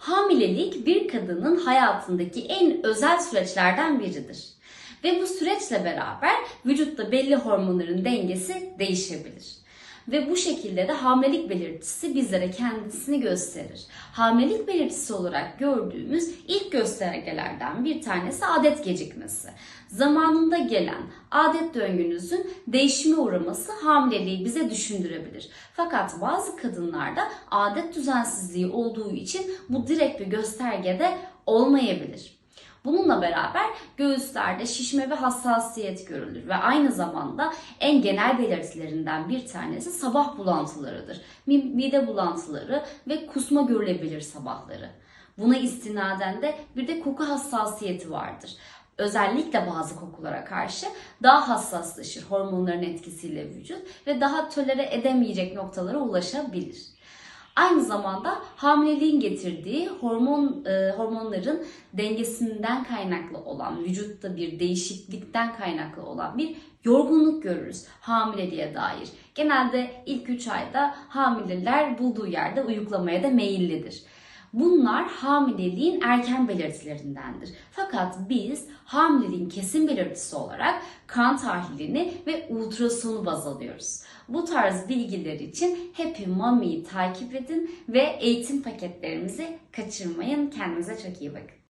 Hamilelik bir kadının hayatındaki en özel süreçlerden biridir. Ve bu süreçle beraber vücutta belli hormonların dengesi değişebilir. Ve bu şekilde de hamilelik belirtisi bizlere kendisini gösterir. Hamilelik belirtisi olarak gördüğümüz ilk göstergelerden bir tanesi adet gecikmesi. Zamanında gelen adet döngünüzün değişime uğraması hamileliği bize düşündürebilir. Fakat bazı kadınlarda adet düzensizliği olduğu için bu direkt bir göstergede olmayabilir. Bununla beraber göğüslerde şişme ve hassasiyet görülür ve aynı zamanda en genel belirtilerinden bir tanesi sabah bulantılarıdır. Mi- Mide bulantıları ve kusma görülebilir sabahları. Buna istinaden de bir de koku hassasiyeti vardır. Özellikle bazı kokulara karşı daha hassaslaşır hormonların etkisiyle vücut ve daha tolere edemeyecek noktalara ulaşabilir. Aynı zamanda hamileliğin getirdiği hormon e, hormonların dengesinden kaynaklı olan vücutta bir değişiklikten kaynaklı olan bir yorgunluk görürüz hamileliğe dair. Genelde ilk 3 ayda hamileler bulduğu yerde uyuklamaya da meyillidir. Bunlar hamileliğin erken belirtilerindendir. Fakat biz hamileliğin kesin belirtisi olarak kan tahlilini ve ultrasonu baz alıyoruz. Bu tarz bilgiler için Happy Mommy'yi takip edin ve eğitim paketlerimizi kaçırmayın. Kendinize çok iyi bakın.